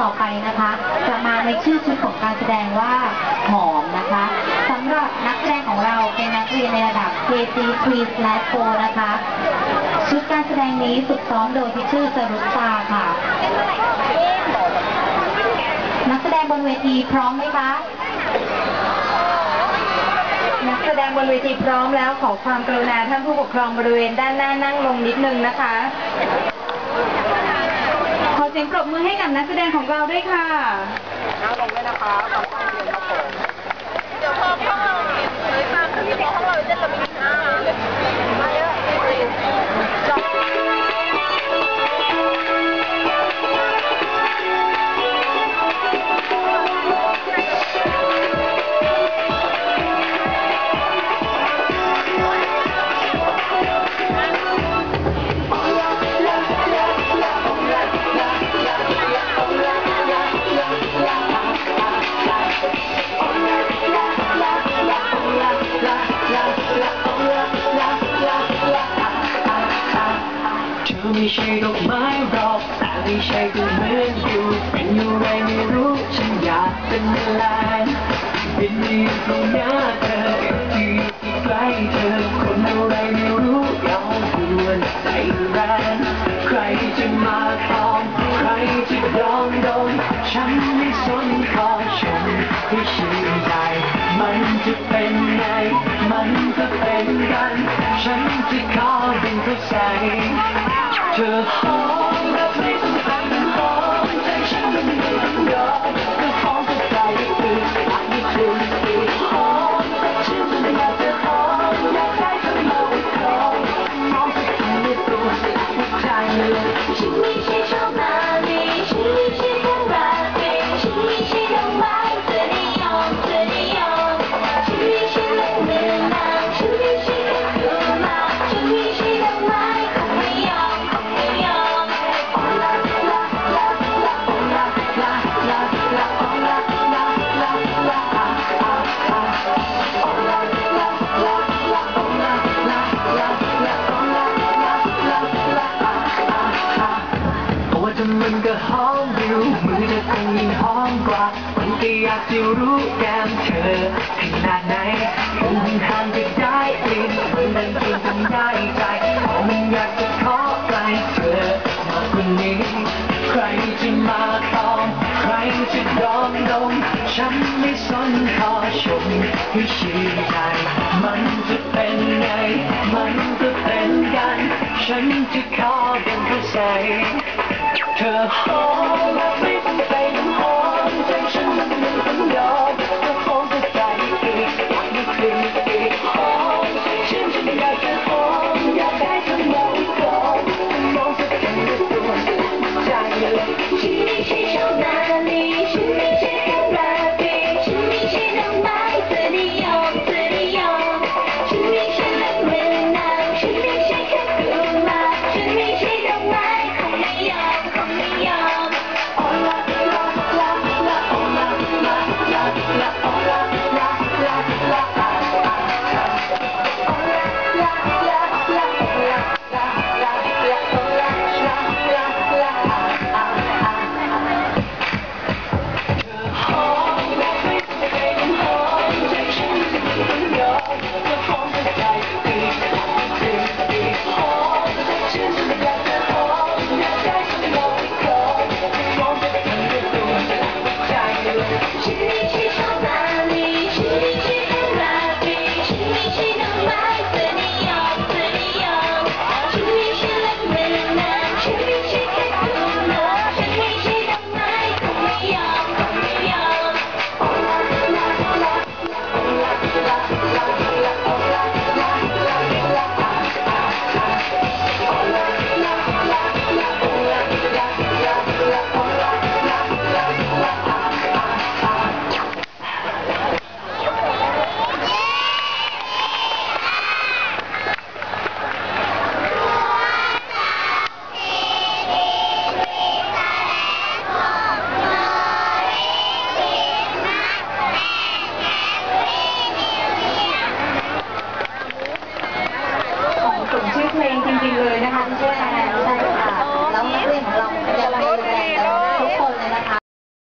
ต่อไปนะคะ จะมาในชื่อชุดของการแสดงว่าหอมนะคะสำหรับนักแสดงของเราเป็นนักเรียนในระดับ KG 3และ4นะคะ ชุดการแสดงนี้ฝึกซ้อมโดยที่ชื่อสรุปตาค่ะ นักแสดงบนเวทีพร้อมไหมคะนักแสดงบนเวทีพร้อมแล้วขอความกรุณาท่านผู้ปกครองบริเวณด้านหน้านั่งลงนิดนึงนะคะ เสียงปรบมือให้กับนักแสดงของเราด้วยค่ะน้าลงด้ยนะคะขอบคุณเดี๋ยวพอเข้าเรียนเลยตามที่เด็ของเราเล่นระเบี ไม่ใช่ดอกไม้หรอกแต่ไม่ใช่ก็เหมือนอยู่เป็นอยู่ไรไม่รู้ฉันอยากเป็นอะไรบินมาอยู่ตรงหน้าเธอที่อยู่ที่ใกล้เธอคนอะไรไม่รู้ยอมหัวใจแรงใครจะมาตอมใครจะยอมโดนฉันไม่สนขอชมให้ชื่นใจมันจะเป็นไงมันก็เป็นกัน ฉันจะขอเป็นผู้ใส่ เหอมอยู่มือเธอคงยิ่งหอมกว่ามันก็อยากจะรู้แก้มเธอขนาดไหนอยู่ห่างๆก็ได้กลิ่นมันดันจนทำได้ใจเพราะมันอยากจะขอใกล้เธอมากกว่านี้ ใครจะมาตอม ใครจะยอมดม ฉันไม่สนขอชมให้ชื่นใจมันจะเป็นไง มันก็เป็นกัน ฉันจะขอเป็นผู้ใส่ เธ